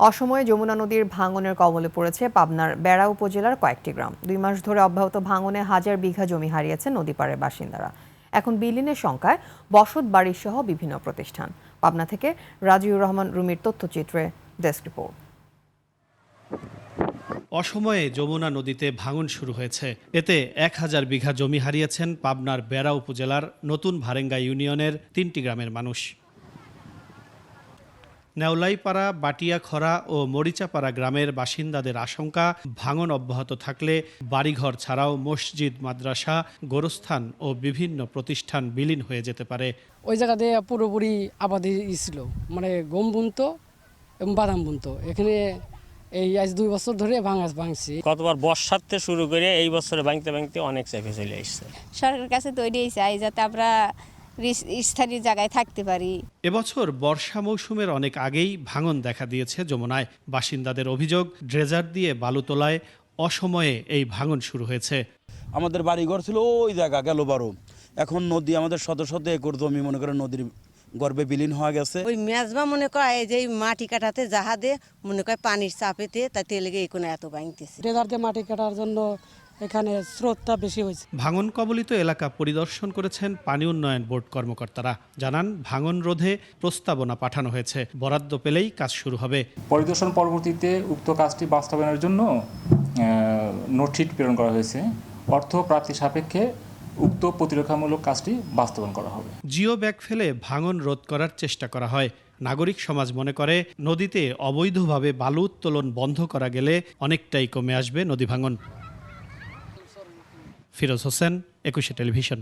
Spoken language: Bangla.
অসময়ে যমুনা নদীর ভাঙনের কবলে পড়েছে পাবনার বেড়া উপজেলার কয়েকটি গ্রাম। দুই মাস ধরে অব্যাহত ভাঙনে হাজার বিঘা জমি হারিয়েছে নদীপাড়ের বাসিন্দারা। এখন বিলীনের সংখ্যায় বসত বাড়ির সহ বিভিন্ন প্রতিষ্ঠান। পাবনা থেকে রাজিউর রহমান রুমির তথ্যচিত্রে ডেস্ক রিপোর্ট। অসময়ে যমুনা নদীতে ভাঙন শুরু হয়েছে। এতে এক হাজার বিঘা জমি হারিয়েছেন পাবনার বেড়া উপজেলার নতুন ভারেঙ্গা ইউনিয়নের তিনটি গ্রামের মানুষ। নেওলাইপাড়া বাটিয়াখরা ও মরিচাপাড়া গ্রামের বাসিন্দাদের আশঙ্কা ভাঙন অব্যাহত থাকলে বাড়িঘর ছাড়াও মসজিদ মাদ্রাসা গোরস্থান ও বিভিন্ন প্রতিষ্ঠান বিলীন হয়ে যেতে পারে। ওই জায়গাতে পুরোপুরি আবাদি ই ছিল মানে গম বুনতো এবং বাদাম বুনতো। এখানে এই আজ দুই বছর ধরে ভাঙাস ভাঙছি। কতবার বর্ষার থেকে শুরু করে এই বছরে ভাঙতে ভাঙতে অনেক চেপে চলে আসছে। সরকারের কাছে তৈরি চাই যাতে আমরা স্থায়ী জায়গায় থাকতে পারি। এবছর বর্ষা মৌসুমের অনেক আগেই ভাঙন দেখা দিয়েছে যমুনায়। বাসিন্দাদের অভিযোগ ড্রেজার দিয়ে বালু তোলায় অসময়ে এই ভাঙন শুরু হয়েছে। আমাদের বাড়িঘর ছিল ওই জায়গা গেল বারো। এখন নদী আমাদের শত শত একর জমি মনে করেন নদীর গর্ভে বিলীন হয়ে গেছে। ওই মেজবা মনে করে যে এই মাটি কাটাতে জাহাদে মনে করে পানির চাপেতে তাতে লেগে এই কোনো এত ভাঙতেছে। ডেজার্টে মাটি কাটার জন্য এখানে স্রোতটা বেশি হয়েছে। ভাঙন কবলিত এলাকা পরিদর্শন করেছেন পানি উন্নয়ন বোর্ড কর্মকর্তারা। জানান ভাঙন রোধে প্রস্তাবনা পাঠানো হয়েছে। বরাদ্দ পেলেই কাজ শুরু হবে। পরিদর্শন পরবর্তীতে উক্ত কাজটি বাস্তবায়নের জন্য নোটশিট প্রেরণ করা হয়েছে। অর্থ প্রাপ্তি সাপেক্ষে উক্ত প্রতিরক্ষামূলক কাজটি বাস্তবায়ন করা হবে। জিও ব্যাগ ফেলে ভাঙন রোধ করার চেষ্টা করা হয়। নাগরিক সমাজ মনে করে নদীতে অবৈধভাবে বালু উত্তোলন বন্ধ করা গেলে অনেকটাই কমে আসবে নদী ভাঙন। ফিরোজ হোসেন একুশে টেলিভিশন।